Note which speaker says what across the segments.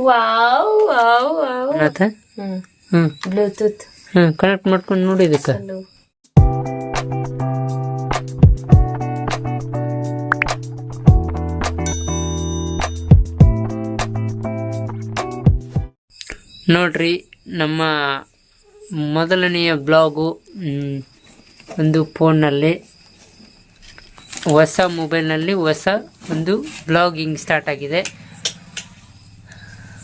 Speaker 1: Wow wow wow.
Speaker 2: ಆತ
Speaker 1: ಹ್ಮ್.
Speaker 2: ಹ್ಞೂ
Speaker 1: Bluetooth.
Speaker 2: ಹ್ಮ್ connect ಮಾಡ್ಕೊಂಡು ನೋಡಿ ಇದಕ್ಕೆ. ನೋಡ್ರಿ ನಮ್ಮ ಮೊದಲನೆಯ ಬ್ಲಾಗು ಒಂದು ಫೋನಲ್ಲಿ ಹೊಸ ಮೊಬೈಲ್ನಲ್ಲಿ ಹೊಸ ಒಂದು ಬ್ಲಾಗಿಂಗ್ ಸ್ಟಾರ್ಟ್ ಆಗಿದೆ.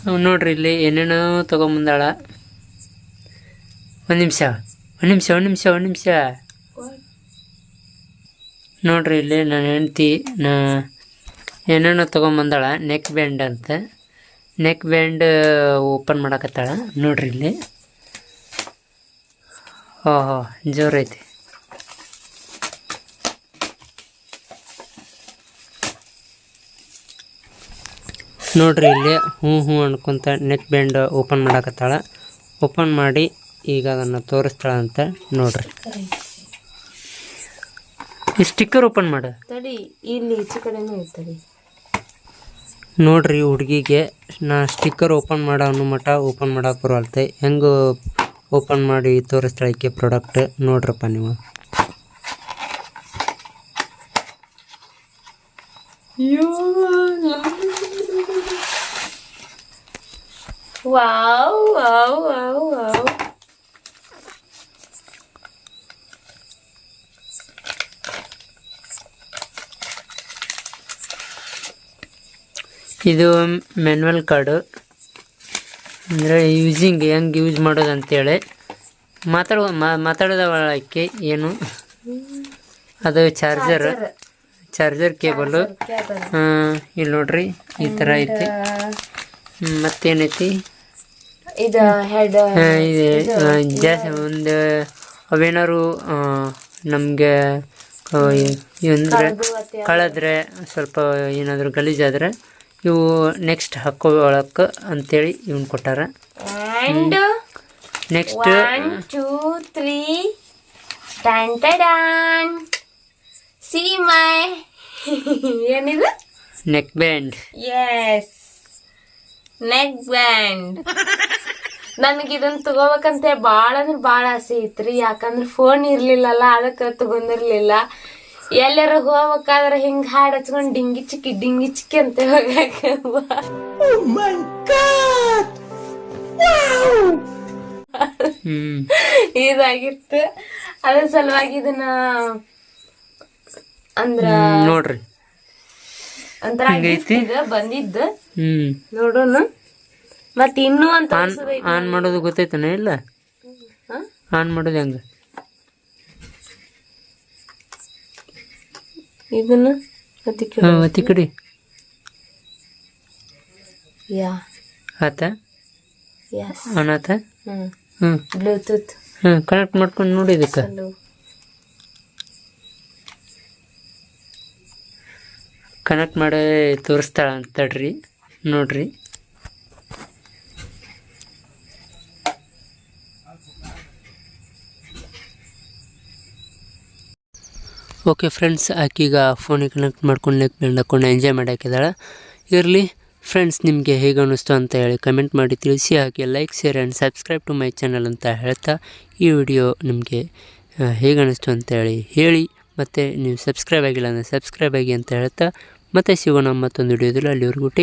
Speaker 2: ನೋಡ್ರಿ ಇಲ್ಲಿ ಏನೇನೋ ತೊಗೊಂಬಂದಾಳ. ಒಂದು ನಿಮಿಷ ಒಂದು ನಿಮಿಷ ಒಂದು ನಿಮಿಷ ಒಂದು ನಿಮಿಷ. ನೋಡ್ರಿ ಇಲ್ಲಿ ನನ್ನ ಹೆಂಡ್ತಿ, ನಾ ಏನೇನೋ ತೊಗೊಂಬಂದಾಳ ನೆಕ್ ಬ್ಯಾಂಡ್ ಅಂತ. ನೆಕ್ ಬ್ಯಾಂಡ್ ಓಪನ್ ಮಾಡಕತ್ತಾಳ. ನೋಡ್ರಿ ಇಲ್ಲಿ. ಓಹೋ, ಜೋರೈತಿ. ನೋಡ್ರಿ ಇಲ್ಲಿ ಹ್ಞೂ ಹ್ಞೂ ಅನ್ಕೊಂತ ನೆಕ್ ಬ್ಯಾಂಡ್ ಓಪನ್ ಮಾಡಕತ್ತಾಳ. ಓಪನ್ ಮಾಡಿ ಈಗ ಅದನ್ನು ತೋರಿಸ್ತಾಳ ಅಂತ ನೋಡ್ರಿ. ಈ ಸ್ಟಿಕ್ಕರ್ ಓಪನ್ ಮಾಡ.
Speaker 1: ತಡಿ ಇಲ್ಲಿ ಈಚೆ ಕಡೆನೂ ಇರ್ತದೆ
Speaker 2: ನೋಡ್ರಿ ಹುಡುಗಿಗೆ ನಾ ಸ್ಟಿಕ್ಕರ್ ಓಪನ್ ಮಾಡೋ ಅನ್ನೋ ಮಟ್ಟ ಓಪನ್ ಮಾಡಕ್ಕೆ ಬರವಲ್ತೆ. ಹೆಂಗೆ ಓಪನ್ ಮಾಡಿ ತೋರಿಸ್ತಾಳಕ್ಕೆ ಪ್ರಾಡಕ್ಟ್ ನೋಡ್ರಪ್ಪ ನೀವು.
Speaker 1: ವಾವ್ ವಾವ್ ವಾವ್ ವಾವ್
Speaker 2: ಇದು ಮ್ಯಾನ್ಯಲ್ ಕಾರ್ಡು ಅಂದರೆ ಯೂಸಿಂಗ್ ಹೆಂಗೆ ಯೂಸ್ ಮಾಡೋದು ಅಂತೇಳಿ. ಮಾತಾಡುವ ಮಾತಾಡೋದಕ್ಕೆ ಏನು? ಅದು ಚಾರ್ಜರ್ ಚಾರ್ಜರ್ ಕೇಬಲು ಇಲ್ಲಿ ನೋಡ್ರಿ ಈ ಥರ ಐತಿ. ಮತ್ತೇನೈತಿ?
Speaker 1: ಇದ ಹೆಡ್
Speaker 2: ಜಾಸ್ತಿ ಒಂದು ಅವೇನಾರು ನಮಗೆ ಅಂದರೆ ಕಳೆದ್ರೆ ಸ್ವಲ್ಪ ಏನಾದರೂ ಗಲೀಜಾದರೆ ಇವು ನೆಕ್ಸ್ಟ್ ಹಾಕೊಳ್ಳಕ್ಕೆ ಅಂತೇಳಿ ಇವನ್ ಕೊಟ್ಟಾರ.
Speaker 1: ಅಂಡ್
Speaker 2: ನೆಕ್ಸ್ಟ್
Speaker 1: ಟೂ ತ್ರೀ ಟನ್ ಟಡಾನ್ ಸಿ ಮೈ ಏನಿದು?
Speaker 2: Neck band
Speaker 1: yes neck band ನನಗೆ ಇದನ್ನ ತಗೋಬೇಕಂತ ಬಾಳ ಅಂದ್ರೆ ಬಾಳ ಆಸೆ ಐತ್ರಿ. ಯಾಕಂದ್ರೆ ಫೋನ್ ಇರ್ಲಿಲ್ಲಲ್ಲ ಅದಕ್ಕೆ ತಗೊಂಡಿರ್ಲಿಲ್ಲ ಎಲ್ಲಾರ ಹೋಗ್ಬೇಕಾದ್ರೆ ಹಿಂಗ ಹಾಡ್ ಹಚ್ಕೊಂಡ್ ಡಿಂಗಿ ಚಿಕ್ಕಿ ಡಿಂಗಿ ಚಿಕ್ಕಿ ಅಂತ ಇದಾಗಿತ್ತು. ಅದ್ರ ಸಲುವಾಗಿ ಇದನ್ನ ಅಂದ್ರ
Speaker 2: ನೋಡ್ರಿ.
Speaker 1: ಅಂತ ಬಂದಿದ್ದ ಬಂದಿದ್ದು.
Speaker 2: ಹ್ಮ್.
Speaker 1: ನೋಡೋಣ. ಮತ್ ಇನ್ನು ಅಂತ
Speaker 2: ಆನ್ ಆನ್ ಮಾಡೋದು ಗೊತ್ತೈತನ ಇಲ್ಲ? ಆನ್ ಮಾಡೋದು ಹೆಂಗ?
Speaker 1: ಇದನ್ನ
Speaker 2: ಒತ್ತಿ ಕಡಿ.
Speaker 1: ಯಾ.
Speaker 2: ಆತ? ಆನ್ ಆತ
Speaker 1: ಹ್ಮ್.
Speaker 2: ಹ್ಮ್.
Speaker 1: ಬ್ಲೂಟೂತ್
Speaker 2: ಕನೆಕ್ಟ್ ಮಾಡ್ಕೊಂಡು ನೋಡಿ ಇದಕ್ಕೆ. ಕನೆಕ್ಟ್ ಮಾಡಿ ತೋರಿಸ್ತಾಳ ಅಂತ ತಡ್ರಿ ನೋಡ್ರಿ. ಓಕೆ ಫ್ರೆಂಡ್ಸ್ ಆಕೀಗ ಫೋನಿಗೆ ಕನೆಕ್ಟ್ ಮಾಡ್ಕೊಂಡು ನೆಕ್ ಬ್ಯಾಂಡ್ ಎಂಜಾಯ್ ಮಾಡಾಕಿದ್ದಾಳೆ ಇರಲಿ ಫ್ರೆಂಡ್ಸ್ ನಿಮಗೆ ಹೇಗೆ ಅನ್ನಿಸ್ತು ಅಂತ ಹೇಳಿ ಕಮೆಂಟ್ ಮಾಡಿ ತಿಳಿಸಿ. ಹಾಗೆ like share and subscribe to my channel ಅಂತ ಹೇಳ್ತಾ ಈ ವಿಡಿಯೋ ನಿಮಗೆ ಹೇಗೆ ಅನ್ನಿಸ್ತು ಅಂತ ಹೇಳಿ ಹೇಳಿ. ಮತ್ತು ನೀವು ಸಬ್ಸ್ಕ್ರೈಬ್ ಆಗಿಲ್ಲ ಅಂದರೆ ಸಬ್ಸ್ಕ್ರೈಬ್ ಆಗಿ ಅಂತ ಹೇಳ್ತಾ. ಮತ್ತೆ ಸಿಗೋಣ ಮತ್ತೊಂದು ವಿಡಿಯೋದಲ್ಲಿ ಅಲ್ಲಿವರೆಗೂ ಟೇಕ್